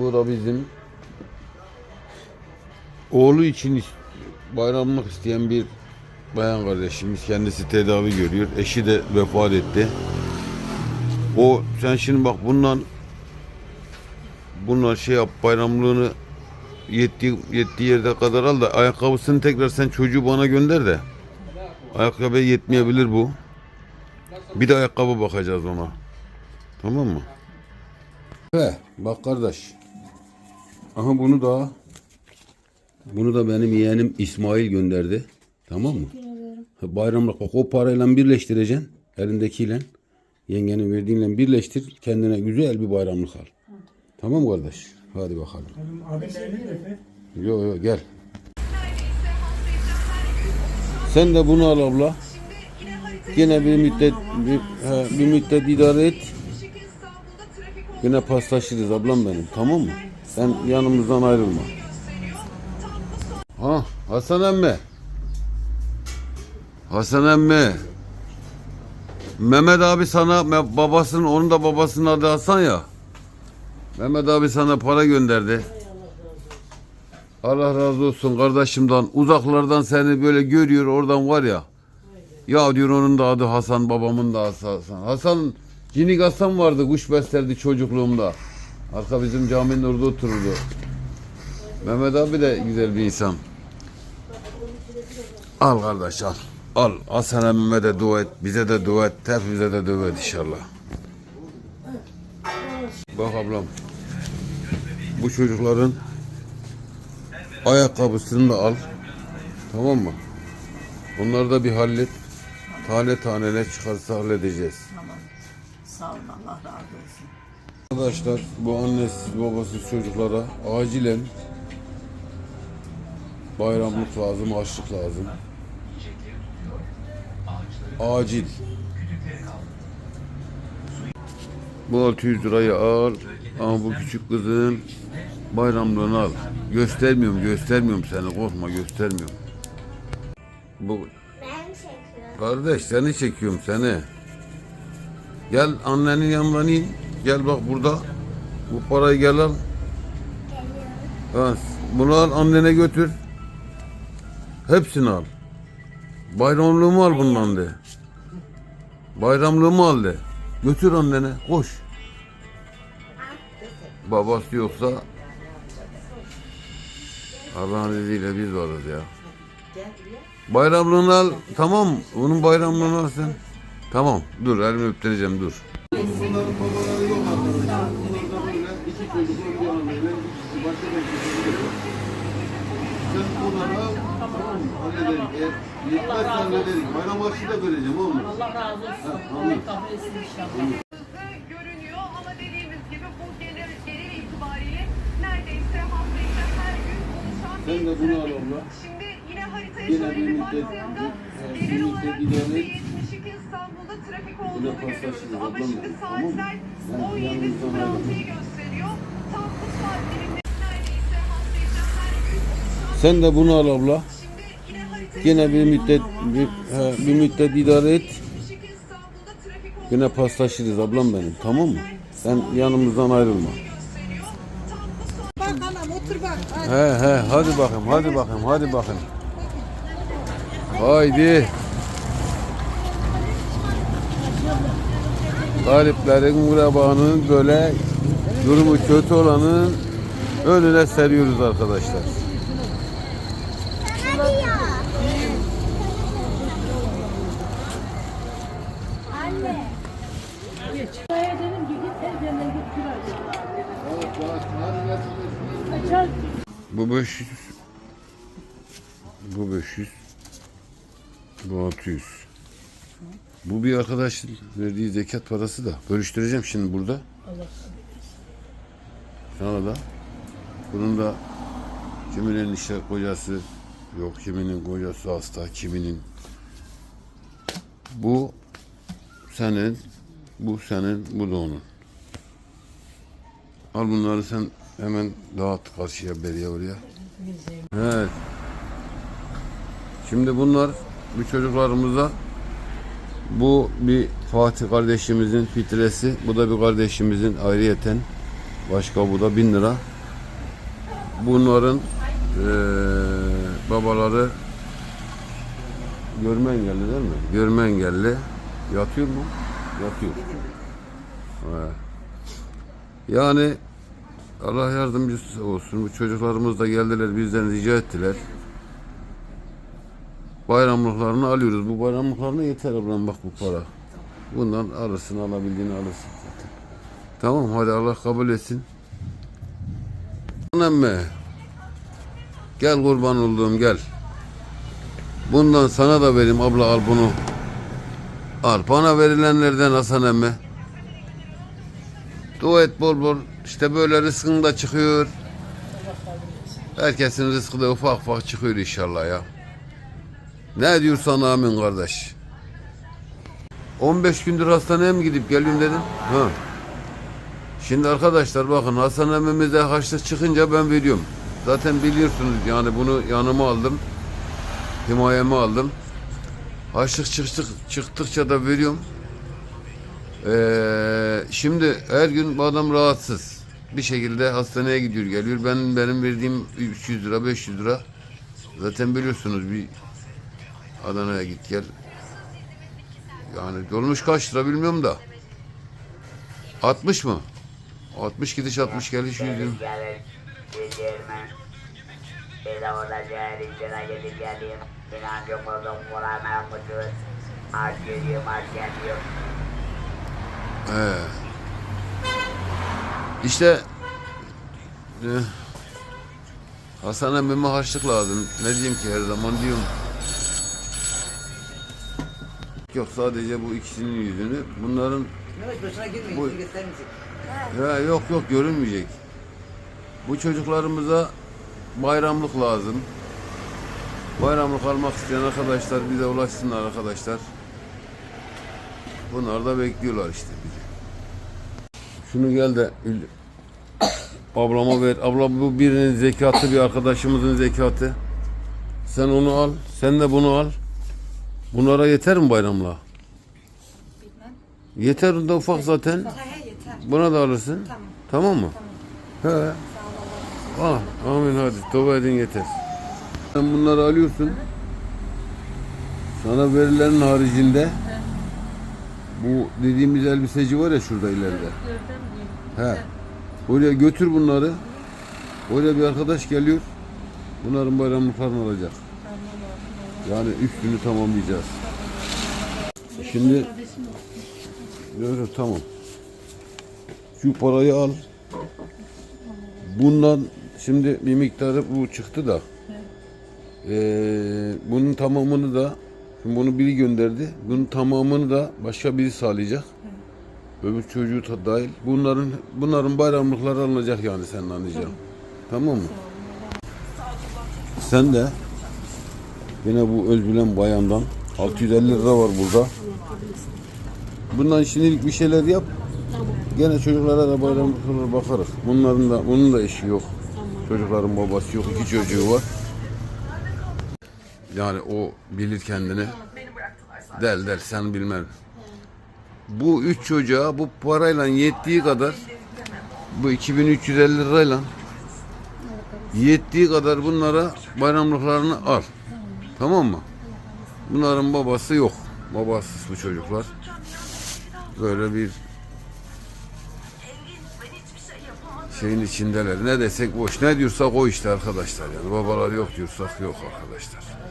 Bu da bizim oğlu için bayramlık isteyen bir bayan kardeşimiz. Kendisi tedavi görüyor. Eşi de vefat etti. O sen şimdi bak bundan bunlar şey yap bayramlığını yettiği, yettiği yerde kadar al da ayakkabısını tekrar sen çocuğu bana gönder de. Ayakkabıya yetmeyebilir bu. Bir de ayakkabı bakacağız ona. Tamam mı? He, bak kardeş. Aha bunu da bunu da benim yeğenim İsmail gönderdi. Tamam mı? Bayramlık bak o parayla birleştireceksin. Elindekiyle. Yengenin verdiğinle birleştir. Kendine güzel bir bayramlık al. Tamam kardeş? Hadi bakalım. Abi? Yo yo gel. Sen de bunu al abla. Yine bir müddet bir, he, bir müddet idare et. Yine paslaşırız ablam benim. Tamam mı? Sen yanımızdan ayrılma. Ha Hasan emmi. Hasan emmi. Mehmet abi sana babasının onun da babasının adı Hasan ya. Mehmet abi sana para gönderdi. Allah razı olsun kardeşimden. Uzaklardan seni böyle görüyor oradan var ya. Ya diyor onun da adı Hasan, babamın da Hasan. Hasan, Cinik Hasan vardı, kuş beslerdi çocukluğumda. Arka bizim caminin orada otururdu. Mehmet abi de güzel bir insan. Al kardeş al. Al. Hasan emmime de dua et. Bize de dua et. Hepimize de dua et inşallah. Bak ablam. Bu çocukların ayakkabısını da al. Tamam mı? Bunları da bir hallet. Tane tane ne çıkarsa halledeceğiz. Sağ olun Allah razı olsun. Arkadaşlar bu annesiz babasız çocuklara acilen bayramlık lazım, açlık lazım. Acil. Bu 600 lirayı al ama bu küçük kızın bayramlığını al. Göstermiyorum, göstermiyorum seni korkma göstermiyorum. Bu Ben çekiyorum. Kardeş seni çekiyorum seni. Gel annenin yanından in. Gel bak burada. Bu parayı gel al. Ha, bunu al annene götür. Hepsini al. Bayramlığımı al bundan de. Bayramlığımı al de. Götür annene koş. Babası yoksa Allah'ın izniyle biz varız ya. Bayramlığını al. Tamam. Onun bayramlığını al sen. Tamam. Dur elimi öptüreceğim dur. Hallederiz. Eğer yetmezse hallederiz. Bayram harçlığı da vereceğim oğlum. Allah razı olsun. Ha, Allah kabul etsin inşallah. görünüyor ama dediğimiz gibi bu gelir, gelir itibariyle neredeyse hafta içi her gün oluşan Sen de bunu al abla. Şimdi yine haritaya Yine şöyle bir bir müddet- baktığımda bir- genel bir olarak müddet idare et. %72 İstanbul'da trafik Yine olduğunu paslaşırız görüyoruz. Ama ablam şimdi benim, tamam mı? saatler Ben yanınızdan 17.06'yı gösteriyor. Tam bu saat diliminde neredeyse hafta içi her gün oluşan Sen de bunu al abla. Yine bir müddet bir, he, bir müddet idare et. 72 İstanbul'da trafik olduğunu Yine paslaşırız ablam benim. Tamam mı? Sen yanımızdan ayrılma. Bak anam otur bak. He he hadi bakayım hadi bakayım hadi bakayım. Haydi. Galiplerin gurabanın böyle durumu kötü olanın önüne seriyoruz arkadaşlar. Anne. Kaya dedim ki git evden git kira Açar Bu 500. Bu 500. Bu 600. Bu bir arkadaşın verdiği zekat parası da. Bölüştüreceğim şimdi burada. Sana da. Bunun da kiminin işte kocası yok, kiminin kocası hasta, kiminin. Bu senin, bu senin, bu da onun. Al bunları sen hemen dağıt karşıya beriye oraya. Evet. Şimdi bunlar bu çocuklarımıza bu bir Fatih kardeşimizin fitresi. Bu da bir kardeşimizin ayrıyeten Başka bu da 1000 lira. Bunların eee, babaları görme engelli değil mi? Görme engelli. Yatıyor mu? Yatıyor. Evet. Yani Allah yardımcısı olsun. Bu çocuklarımız da geldiler bizden rica ettiler. Bayramlıklarını alıyoruz. Bu bayramlıklarına yeter ablam bak bu para. Bundan alırsın alabildiğini alırsın. Tamam hadi Allah kabul etsin. Annem Gel kurban olduğum gel. Bundan sana da vereyim abla al bunu. Al bana verilenlerden Hasan emmi. Dua et bol bol. İşte böyle rızkın da çıkıyor. Herkesin rızkı da ufak ufak çıkıyor inşallah ya. Ne diyorsan amin kardeş. 15 gündür hastaneye mi gidip geliyorum dedim. Ha. Şimdi arkadaşlar bakın Hasan emmimize haçlık çıkınca ben veriyorum. Zaten biliyorsunuz yani bunu yanıma aldım. Himayeme aldım. Haçlık çıktık, çıktıkça da veriyorum. Ee, şimdi her gün bu adam rahatsız. Bir şekilde hastaneye gidiyor geliyor. Ben benim verdiğim 300 lira 500 lira. Zaten biliyorsunuz bir Adana'ya git gel. Yani dolmuş kaç lira bilmiyorum da. 60 mı? 60 gidiş 60 geliş 100 lira. He. İşte e, Hasan emmime harçlık lazım. Ne diyeyim ki her zaman diyorum. Yok sadece bu ikisinin yüzünü. Bunların Mehmet başına girmeyin. Bu- Bu... göstermeyecek. ya yok yok görünmeyecek. Bu çocuklarımıza bayramlık lazım. Bayramlık almak isteyen arkadaşlar bize ulaşsınlar arkadaşlar. Bunlar da bekliyorlar işte bizi. Şunu gel de ablama ver. Abla bu birinin zekatı bir arkadaşımızın zekatı. Sen onu al. Sen de bunu al. Bunlara yeter mi bayramla? Yeter de ufak zaten. Buna da alırsın. Tamam. Tamam mı? He. Al. Amin hadi. Tövbe edin yeter. Sen bunları alıyorsun. Sana verilenin haricinde bu dediğimiz elbiseci var ya şurada ileride. He. Oraya götür bunları. Oraya bir arkadaş geliyor. Bunların bayramlıklarını alacak. Yani üstünü tamamlayacağız. Şimdi yok tamam. Şu parayı al. Bundan şimdi bir miktarı bu çıktı da. Ee, bunun tamamını da şimdi bunu biri gönderdi. Bunun tamamını da başka biri sağlayacak. Öbür çocuğu da dahil. Bunların bunların bayramlıkları alınacak yani senin anlayacağın. Tamam mı? Sen de yine bu Özbilen bayandan 650 lira var burada. Bundan şimdilik bir şeyler yap. Gene çocuklara da bayramlıklara bakarız. Bunların da bunun da eşi yok. Çocukların babası yok. iki çocuğu var. Yani o bilir kendini. Del del sen bilmem. Bu üç çocuğa bu parayla yettiği kadar bu 2350 lirayla yettiği kadar bunlara bayramlıklarını al. Tamam mı? Bunların babası yok. Babasız bu çocuklar. Böyle bir şeyin içindeler. Ne desek boş. Ne diyorsak o işte arkadaşlar. Yani babalar yok diyorsak yok arkadaşlar.